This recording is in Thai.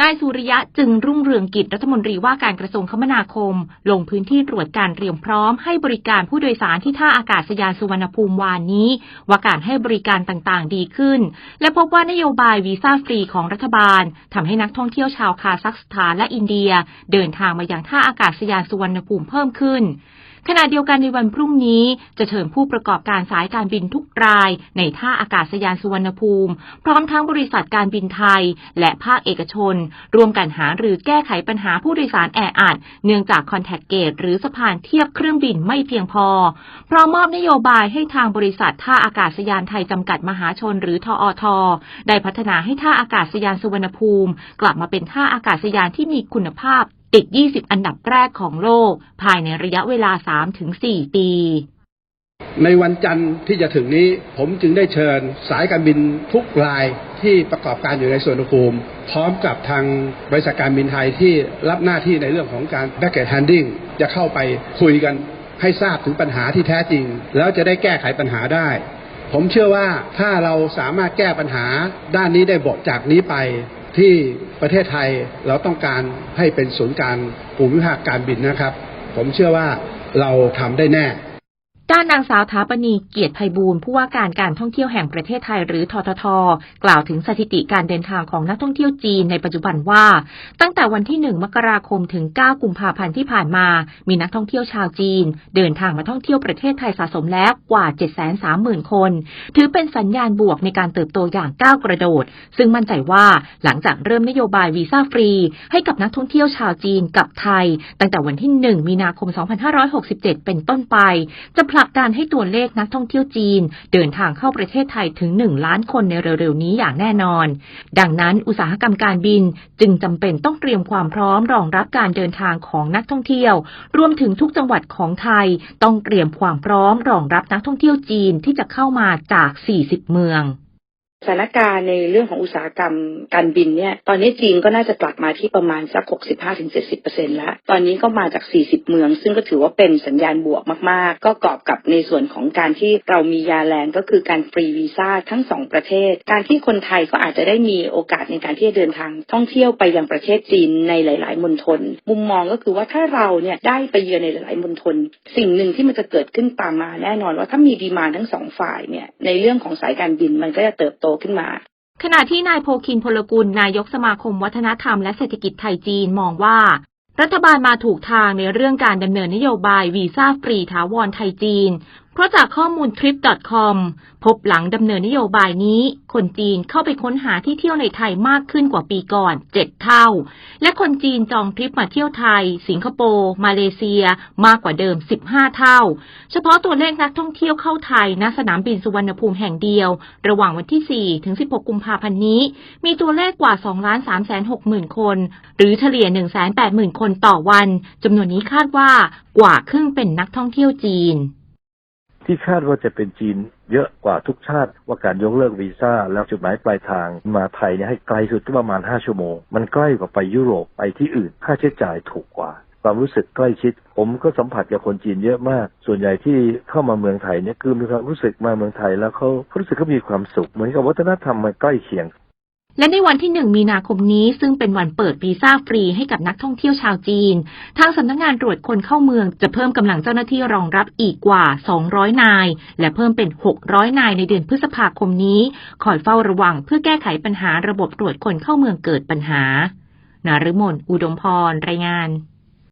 นายสุริยะจึงรุ่งเรืองกิจรัฐมนตรีว่าการกระทรวงคมนาคม ลงพื้นที่ตรวจการเตรียมพร้อมให้บริการผู้โดยสารที่ท่าอากาศยานสุวรรณภูมิวานนี้ ว่าการให้บริการต่างๆ ดีขึ้น และพบว่านโยบายวีซ่าฟรีของรัฐบาลทำให้นักท่องเที่ยวชาวคาซัคสถานและอินเดีย เดินทางมายังท่าอากาศยานสุวรรณภูมิเพิ่มขึ้น ขณะเดียวกันในวันพรุ่งนี้จะเชิญผู้ประกอบการสายการบินทุกรายในท่าอากาศยานสุวรรณภูมิ พร้อมทั้งบริษัทการบินไทย และภาคเอกชน ร่วมกันหาหรือแก้ไขปัญหาผู้โดยสารแออัดเนื่องจากคอนแทคเกตหรือสะพานเทียบเครื่องบินไม่เพียงพอ พร้อมมอบนโยบายให้ทางบริษัทท่าอากาศยานไทยจำกัดมหาชนหรือทออทได้พัฒนาให้ท่าอากาศยานสุวรรณภูมิ กลับมาเป็นท่าอากาศยานที่มีคุณภาพ ติด 20 อันดับแรกของโลก ภายในระยะเวลา 3-4 ปี ในวันจันทร์ที่จะถึงนี้ผมจึงได้เชิญสายการบินทุกรายที่ประกอบการอยู่ในส่วนภูมิ พร้อมกับทางบริษัทการบินไทยที่รับหน้าที่ในเรื่องของการ baggage handling จะเข้าไปคุยกันให้ทราบถึงปัญหาที่แท้จริง แล้วจะได้แก้ไขปัญหาได้ ผมเชื่อว่าถ้าเราสามารถแก้ปัญหาด้านนี้ได้บทจากนี้ไป ที่ประเทศไทยเราต้องการให้เป็นศูนย์การภูมิภาคการบินนะครับ ผมเชื่อว่าเราทำได้แน่ ด้านนางสาวถาปณีเกียรติไพบูลผู้ว่าการการท่องเที่ยวแห่งประเทศไทยหรือททท กล่าวถึงสถิติการเดินทางของนักท่องเที่ยวจีนในปัจจุบันว่า ตั้งแต่วันที่ 1 มกราคมถึง 9 กุมภาพันธ์ที่ผ่านมา มีนักท่องเที่ยวชาวจีน เดินทางมาท่องเที่ยวประเทศไทยสะสมแล้วกว่า 730,000 คน ถือเป็นสัญญาณบวกในการเติบโตอย่างก้าวกระโดด ซึ่งมั่นใจว่าหลังจากเริ่มนโยบายวีซ่าฟรี ให้กับนักท่องเที่ยวชาวจีนกับไทย ตั้งแต่วันที่ 1 มีนาคม 2567 เป็นต้นไปจะหลักดันให้ตัวเลขนักท่องเที่ยวจีน เดินทางเข้าประเทศไทยถึง 1 ล้านคนในเร็วๆนี้อย่างแน่นอน ดังนั้นอุตสาหกรรมการบินจึงจำเป็นต้องเตรียมความพร้อมรองรับการเดินทางของนักท่องเที่ยว รวมถึงทุกจังหวัดของไทย ต้องเตรียมความพร้อมรองรับนักท่องเที่ยวจีนที่จะเข้ามาจาก 40 เมือง สถานการณ์ในเรื่องของอุตสาหกรรมการบินเนี่ย ตอนนี้จีนก็น่าจะกลับมาที่ประมาณสัก 65-70%แล้ว ตอนนี้ก็มาจาก 40 เมือง ซึ่งก็ถือว่าเป็นสัญญาณบวกมาก ๆ ก็กอบกับในส่วนของการที่เรามียาแลนก็คือการฟรีวีซ่าทั้งสองประเทศ การที่คนไทยก็อาจจะได้มีโอกาสในการที่จะเดินทางท่องเที่ยวไปยังประเทศจีนในหลาย ๆ มณฑล มุมมองก็คือว่าถ้าเราเนี่ยได้ไปเยือนในหลาย ๆ มณฑล สิ่งหนึ่งที่มันจะเกิดขึ้นตามมาแน่นอนว่าถ้ามีดีมาทั้งสองฝ่ายเนี่ย ในเรื่องของสายการบินมันก็จะเติบโตขึ้นมา ขณะที่นายโพคินพลกุลนายกสมาคมวัฒนธรรมและเศรษฐกิจไทยจีนมองว่า รัฐบาลมาถูกทางในเรื่องการดำเนินนโยบายวีซ่าฟรีถาวรไทยจีน เพราะจากข้อมูล trip.com พบหลังดำเนินนโยบายนี้ คนจีนเข้าไปค้นหาที่เที่ยวในไทยมากขึ้นกว่าปีก่อน 7 เท่า และคนจีนจองทริปมาเที่ยวไทย สิงคโปร์ มาเลเซีย มากกว่าเดิม 15 เท่า เฉพาะตัวเลขนักท่องเที่ยวเข้าไทยณสนามบินสุวรรณภูมิแห่งเดียว ระหว่างวันที่ 4 ถึง 16 กุมภาพันธ์นี้ มีตัวเลขกว่า2 3 6 0 0 0 0 คน หรือเฉลี่ย 180,000 คนต่อวันจำนวนนี้คาดว่ากว่าครึ่งเป็นนักท่องเที่ยวจีน ที่คาดว่าจะเป็นจีนเยอะกว่าทุกชาติ ว่าการยกเลิกวีซ่าแล้วจุดหมายปลายทางมาไทยเนี่ยให้ไกลสุดก็ประมาณ 5 ชั่วโมง มันใกล้กว่าไปยุโรปไปที่อื่น ค่าใช้จ่ายถูกกว่าความรู้สึกใกล้ชิด ผมก็สัมผัสกับคนจีนเยอะมาก ส่วนใหญ่ที่เข้ามาเมืองไทยเนี่ยคือมีความรู้สึกมาเมืองไทย แล้วเขาเขารู้สึกเขามีความสุข เหมือนกับวัฒนธรรมมันใกล้เคียง และในวันที่ 1 มีนาคมนี้ซึ่งเป็นวันเปิดวีซ่าฟรีให้กับนักท่องเที่ยวชาวจีน ทางสำนักงงานตรวจคนเข้าเมืองจะเพิ่มกำลังเจ้าหน้าที่รองรับอีกกว่า 200 นาย และเพิ่มเป็น 600 นายในเดือนพฤษภาคมนี้ คอยเฝ้าระวังเพื่อแก้ไขปัญหาระบบตรวจคนเข้าเมืองเกิดปัญหา นารมนอุดมพร รายงาน